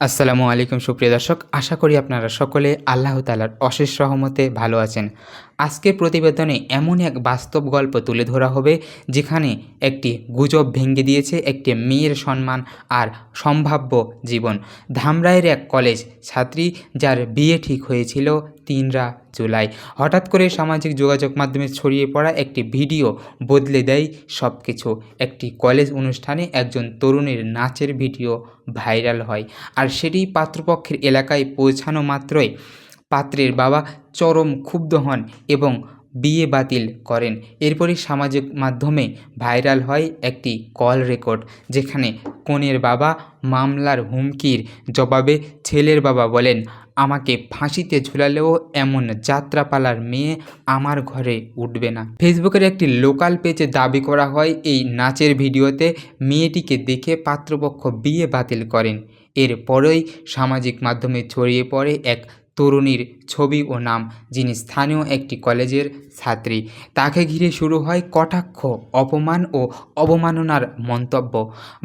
আসসালামু আলাইকুম, সুপ্রিয় দর্শক। আশা করি আপনারা সকলে আল্লাহ তালার অশেষ সহমতে ভালো আছেন। আজকের প্রতিবেদনে এমন এক বাস্তব গল্প তুলে ধরা হবে, যেখানে একটি গুজব ভেঙে দিয়েছে একটি মেয়ের সম্মান আর সম্ভাব্য জীবন। ধামরাইয়ের এক কলেজ ছাত্রী যার বিয়ে ঠিক হয়েছিল তিনরা জুলাই। হঠাৎ করে সামাজিক যোগাযোগ মাধ্যমে ছড়িয়ে পড়া একটি ভিডিও বদলে দেয় সব কিছু একটি কলেজ অনুষ্ঠানে একজন তরুণের নাচের ভিডিও ভাইরাল হয় আর সেটি পাত্রপক্ষের এলাকায় পৌঁছানো মাত্রই পাত্রের বাবা চরম ক্ষুব্ধ হন এবং বিয়ে বাতিল করেন। এরপরই সামাজিক মাধ্যমে ভাইরাল হয় একটি কল রেকর্ড যেখানে কনের বাবা মামলার হুমকির জবাবে ছেলের বাবা বলেন আমাকে ফাঁসিতে ঝুলালেও এমন যাত্রাপালার মেয়ে আমার ঘরে উঠবে না। ফেসবুকের একটি লোকাল পেজে দাবি করা হয়, এই নাচের ভিডিওতে মেয়েটিকে দেখে পাত্রপক্ষ বিয়ে বাতিল করেন। এরপরই সামাজিক মাধ্যমে ছড়িয়ে পড়ে এক তরুণীর ছবি ও নাম, যিনি স্থানীয় একটি কলেজের ছাত্রী। তাকে ঘিরে শুরু হয় কটাক্ষ, অপমান ও অবমাননার মন্তব্য।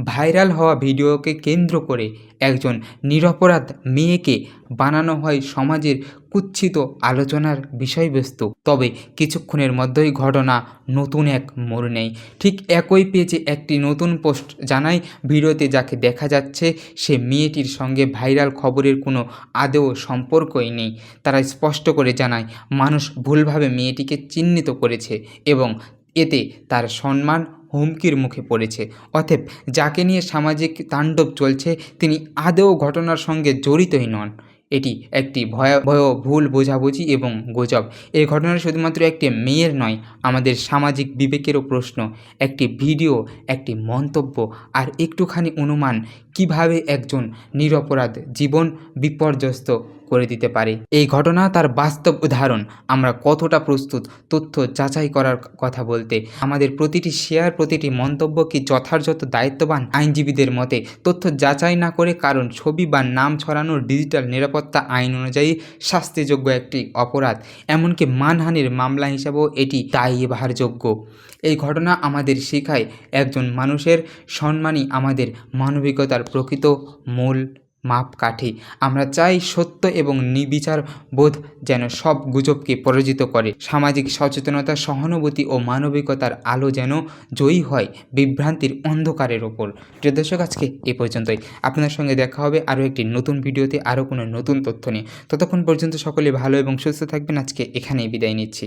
ভাইরাল হওয়া ভিডিওকে কেন্দ্র করে একজন নিরপরাধ মেয়েকে বানানো হয় সমাজের কুৎসিত আলোচনার বিষয়বস্তু তবে কিছুক্ষণের মধ্যেই ঘটনা নতুন এক মোড় নেয়। ঠিক একই পেজে একটি নতুন পোস্ট জানায় ভিডিওতে যাকে দেখা যাচ্ছে সে মেয়েটির সঙ্গে ভাইরাল খবরের কোনো আদেও সম্পর্কই নেই। তারা স্পষ্ট করে জানায়, মানুষ ভুলভাবে মেয়েটিকে চিহ্নিত করেছে এবং এতে তার সম্মান হুমকির মুখে পড়েছে। অতএব যাকে নিয়ে সামাজিক তাণ্ডব চলছে, তিনি আদৌ ঘটনার সঙ্গে জড়িতই নন। এটি একটি ভয়াবহ ভুল বোঝাবুঝি এবং গুজব। এই ঘটনা শুধুমাত্র একটি মেয়ের নয়, আমাদের সামাজিক বিবেকেরও প্রশ্ন। একটি ভিডিও, একটি মন্তব্য আর একটুখানি অনুমান কীভাবে একজন নিরপরাধ, জীবন বিপর্যস্ত করে দিতে পারে। এই ঘটনা তার বাস্তব উদাহরণ। আমরা কতটা প্রস্তুত তথ্য যাচাই করার কথা বলতে। আমাদের প্রতিটি শেয়ার, প্রতিটি মন্তব্য কি যথাযথ দায়িত্ববান আইনজীবীদের মতে? তথ্য যাচাই না করে কারণ ছবি বা নাম ছড়ানোর ডিজিটাল নিরাপত্তা আইন অনুযায়ী শাস্তিযোগ্য একটি অপরাধ। এমনকি মানহানির মামলা হিসাবেও এটি দায়ীভারযোগ্য এই ঘটনা আমাদের শেখায় একজন মানুষের সম্মানই আমাদের মানবিকতার প্রকৃত মূল মাপকাঠি। আমরা চাই সত্য এবং নির্বিচার বোধ যেন সব গুজবকে পরাজিত করে। সামাজিক সচেতনতা, সহানুভূতি ও মানবিকতার আলো যেন জয়ী হয় বিভ্রান্তির অন্ধকারের ওপর। প্রিয় দর্শক, আজকে এ পর্যন্তই। আপনার সঙ্গে দেখা হবে আরও একটি নতুন ভিডিওতে, আরও কোনো নতুন তথ্য নিয়ে। ততক্ষণ পর্যন্ত সকলে ভালো এবং সুস্থ থাকবেন। আজকে এখানেই বিদায় নিচ্ছি।